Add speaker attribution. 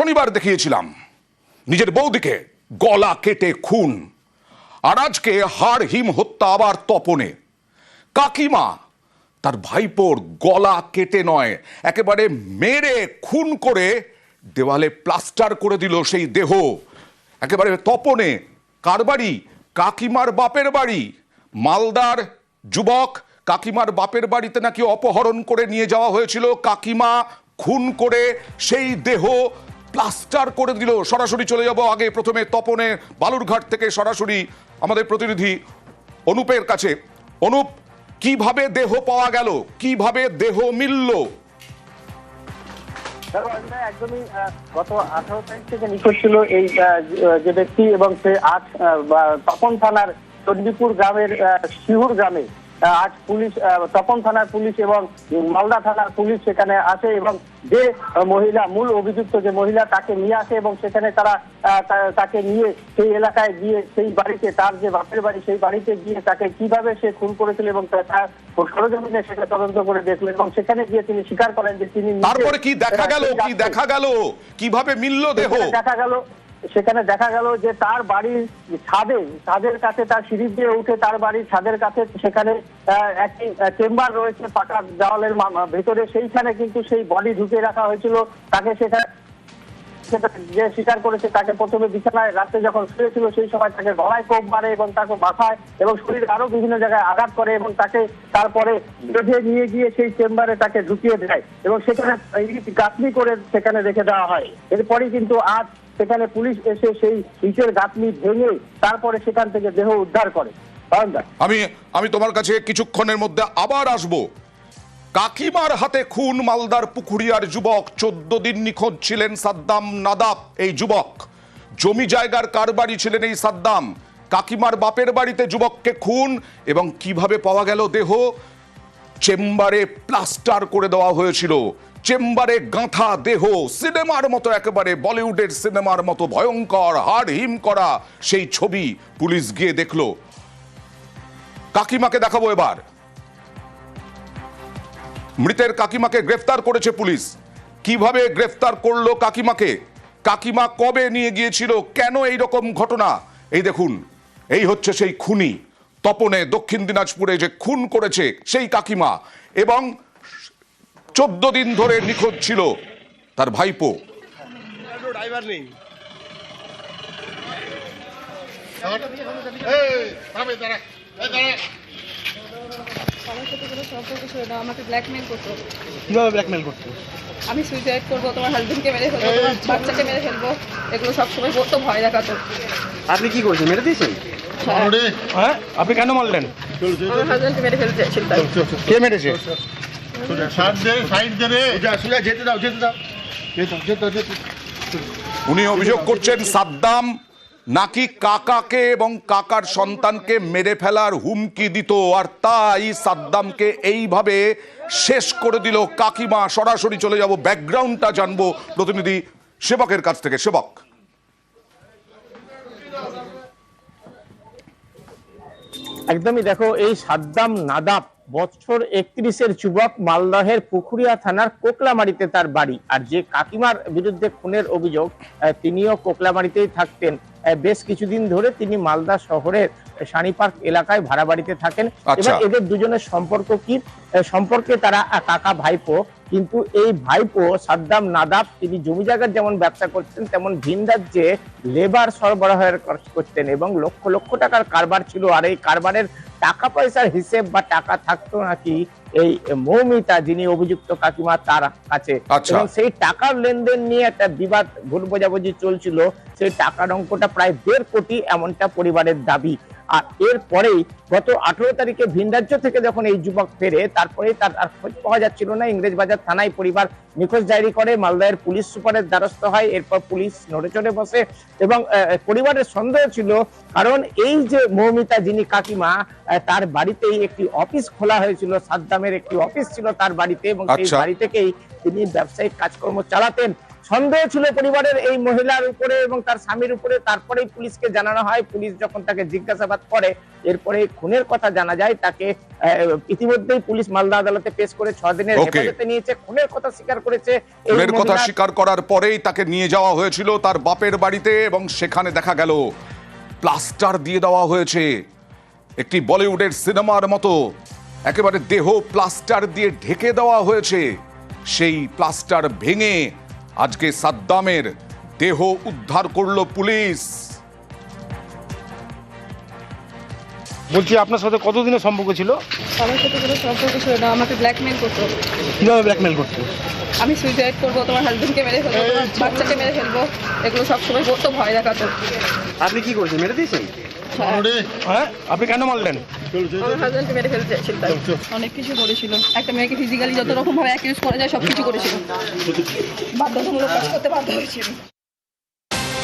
Speaker 1: শনিবার দেখিয়েছিলাম। নিজের বৌদিকে গলা কেটে খুন। আর আজকে হাড় হিম হত্যা আবার তপনে। কাকিমা তার ভাইপোর গলা কেটে নয়, একেবারে মেরে খুন করে দেওয়ালে প্লাস্টার করে দিল সেই দেহ। একেবারে তপনে কার বাড়ি কাকিমার বাপের বাড়ি। মালদার যুবক কাকিমার বাপের বাড়িতে নাকি অপহরণ করে নিয়ে যাওয়া হয়েছিল। কাকিমা খুন করে সেই দেহ প্লাস্টার করে দিল। সরাসরি চলে যাব আগে। প্রথমে তপনে বালুরঘাট থেকে সরাসরি আমাদের প্রতিনিধি অনুপের কাছে। অনুপ, কীভাবে দেহ পাওয়া গেল? কীভাবে দেহ মিলল?
Speaker 2: এই যে এবং সে আট তপন থানার চণ্ডীপুর গ্রামের শিহুর গ্রামে আজ পুলিশ তপন থানার পুলিশ এবং মালদা থানার পুলিশ সেখানে আসে এবং যে মহিলা মূল অভিযুক্ত যে মহিলা তাকে নিয়ে আসে এবং সেখানে তারা তাকে নিয়ে সেই এলাকায় গিয়ে সেই বাড়িতে তার যে বাপের বাড়ি সেই বাড়িতে গিয়ে তাকে কীভাবে সে খুন করেছিল এবং তার সরজমিনে সেটা তদন্ত করে দেখলেন এবং সেখানে গিয়ে তিনি স্বীকার করেন যে তিনি
Speaker 1: তারপরে কি দেখা গেল? কি দেখা গেল? কীভাবে মিলল দেহ?
Speaker 2: দেখা গেল সেখানে দেখা গেল যে তার বাড়ির ছাদে, ছাদের কাছে তার সিঁড়ি দিয়ে উঠে তার বাড়ির ছাদের কাছে সেখানে একটি চেম্বার রয়েছে পাকা দেওয়ালের ভেতরে। সেইখানে কিন্তু সেই বডি ঢুকে রাখা হয়েছিল। তাকে সেখানে সেটা যে স্বীকার করেছে তাকে প্রথমে বিছানায় রাতে যখন শুয়েছিল, সেই সময় তাকে গলায় কোপ মারে এবং তাকে মাথায় এবং শরীরে আরও বিভিন্ন জায়গায় আঘাত করে এবং তাকে তারপরে বেঁধে নিয়ে গিয়ে সেই চেম্বারে তাকে ঢুকিয়ে দেয় এবং সেখানে গাঁথনি করে সেখানে রেখে দেওয়া হয়। এরপরই কিন্তু আজ সেখানে পুলিশ এসে সেই ইটের গাঁথনি ভেঙে তারপরে সেখান থেকে দেহ উদ্ধার করে।
Speaker 1: আমি আমি তোমার কাছে কিছুক্ষণের মধ্যে আবার আসব। কাকিমার হাতে খুন মালদার পুকুরিয়ার যুবক। চোদ্দ দিন নিখোঁজ ছিলেন সাদ্দাম নাদাব, এই যুবক। জমি জায়গার কারবারি ছিলেন এই সাদ্দাম। কাকিমার বাপের বাড়িতে যুবককে খুন এবং কীভাবে পাওয়া গেল দেহ চেম্বারে প্লাস্টার করে দেওয়া হয়েছিল। চেম্বারে গাঁথা দেহ, সিনেমার মতো একেবারে বলিউডের সিনেমার মতো ভয়ঙ্কর, হাড় হিম করা সেই ছবি পুলিশ গিয়ে দেখল। কাকিমাকে দেখাবো এবার। মৃতের কাকিমাকে গ্রেফতার করেছে পুলিশ। কীভাবে গ্রেফতার করল কাকিমাকে? কাকিমা কবে নিয়ে গিয়েছিল? কেন এই রকম ঘটনা? এই দেখুন, এই হচ্ছে সেই খুনি। তপনে দক্ষিণ দিনাজপুরে যে খুন করেছে সেই কাকিমা এবং চোদ্দ দিন ধরে নিখোঁজ ছিল তার ভাইপো।
Speaker 3: ড্রাইভার নেই
Speaker 4: কোনো সম্পর্ক ছিল না আমাকে ব্ল্যাকমেল করতো
Speaker 3: কীভাবে ব্ল্যাকমেল করতে
Speaker 4: আমি সুইসাইড করব তোমার হাজবেন্ডকে মেরে ফেলব তোমার বাচ্চাকে মেরে ফেলব এগুলো সবসময় বলতো ভয় দেখাতো।
Speaker 3: আপনি কি করেছেন? মেরে দিয়েছেন? হ্যাঁ। আপনি কেন মারলেন?
Speaker 4: আমার হাজবেন্ডকে মেরে ফেলতে চাইছিল
Speaker 3: কে মেরেছে? দাও যেতে দাও। যেতে দাও যেতে দাও যেতে
Speaker 1: উনি অভিযোগ করছেন সাদ্দাম নাকি কাকাকে এবং কাকার সন্তানকে মেরে ফেলার হুমকি দিত? আর তাই সাদ্দামকে এইভাবে শেষ করে দিল কাকিমা। সরাসরি চলে যাব ব্যাকগ্রাউন্ডটা জানব প্রতিনিধি সেবকের কাছ থেকে। সেবক।
Speaker 2: একদমই দেখো, এই সাদ্দাম নাদাব বছর একত্রিশের যুবক মালদহের পুকুরিয়া থানার কোকলামারিতে তার বাড়ি। আর যে কাকিমার বিরুদ্ধে খুনের অভিযোগ তিনিও কোকলামারিতেই থাকতেন। বেশ কিছুদিন ধরে তিনি মালদা শহরের সানি পার্ক এলাকায় ভাড়া বাড়িতে থাকেন।
Speaker 1: আচ্ছা।
Speaker 2: এবার এদের দুজনের সম্পর্ক কি? সম্পর্কে তারা কাকা ভাইপো। কিন্তু এই ভাইপো সাদ্দাম নাদাব তিনি জমি জায়গার যেমন ব্যবসা করতেন তেমন ভিন রাজ্যে লেবার সরবরাহের কর- করতেন এবং লক্ষ লক্ষ টাকার কারবার ছিল। আর এই কারবারের টাকা পয়সার হিসেব বা টাকা থাকতো নাকি এই মৌমিতা যিনি অভিযুক্ত কাকিমা তার কাছে
Speaker 1: আচ্ছা।
Speaker 2: এবং সেই টাকার লেনদেন নিয়ে একটা বিবাদ ভুল বোঝাবুঝি চলছিল সেই টাকার অঙ্কটা প্রায় দেড় কোটি এমনটা পরিবারের দাবি আর এরপরেই গত আঠেরো তারিখে ভিন রাজ্য থেকে যখন এই যুবক ফেরে তারপরে তার আর খোঁজ পাওয়া যাচ্ছিল না। ইংরেজবাজার থানায় পরিবার নিখোঁজ ডায়েরি করে। মালদায়ের পুলিশ সুপারের দ্বারস্থ হয়। এরপর পুলিশ নড়ে চড়ে বসে এবং পরিবারের সন্দেহ ছিল কারণ এই যে মৌমিতা যিনি কাকিমা তার বাড়িতেই একটি অফিস খোলা হয়েছিল। সাদ্দামের একটি অফিস ছিল তার বাড়িতে এবং সেই
Speaker 1: আচ্ছা।
Speaker 2: বাড়ি থেকেই তিনি ব্যবসায়িক কাজকর্ম চালাতেন।
Speaker 5: সন্দেহ ছিল পরিবারের এই মহিলার উপরে এবং তার স্বামীর উপরে। তারপরেই পুলিশকে জানানো হয়। পুলিশ যখন তাকে জিজ্ঞাসাবাদ করে এরপরে খুনের কথা জানা যায় তাকে ইতিমধ্যেই পুলিশ মালদা আদালতে পেশ করে ছ দিনের হেফাজতে নিয়েছে। খুনের কথা স্বীকার করেছে
Speaker 1: খুনের কথা স্বীকার করার পরেই তাকে নিয়ে যাওয়া হয়েছিল তার বাপের বাড়িতে এবং সেখানে দেখা গেল প্লাস্টার দিয়ে দেওয়া হয়েছে। একটি বলিউডের সিনেমার মতো। একেবারে দেহ প্লাস্টার দিয়ে ঢেকে দেওয়া হয়েছে। সেই প্লাস্টার ভেঙে আজকে সাদ্দামের দেহ উদ্ধার করল পুলিশ।
Speaker 3: বলছি আপনার সাথে কতদিনের সম্পর্ক ছিল?
Speaker 4: আমার সাথে কোনো সম্পর্ক ছিল না আমাকে ব্ল্যাকমেল করতো
Speaker 3: কীভাবে ব্ল্যাকমেল করতে
Speaker 4: আমি সুইসাইড করব তোমার হাজবেন্ডকে মেরে ফেলব তোমার বাচ্চাকে মেরে ফেলব এগুলো সবসময় বলতো ভয় দেখাতো।
Speaker 3: আপনি কি করেছেন? মেরে দিয়েছেন?
Speaker 6: ওরে
Speaker 3: হ্যাঁ? আপনি কেন মারলেন?
Speaker 4: আমার হাজবেন্ডকে মেরে ফেলতে চাইছিল তাই। অনেক কিছু করেছিল। একটা মেয়েকে ফিজিক্যালি যত রকম ভাবে অ্যাকিউজ করা যায় সব কিছু করেছিল বাধ্যতামূলক কাজ করতে বাধ্য হয়েছিল।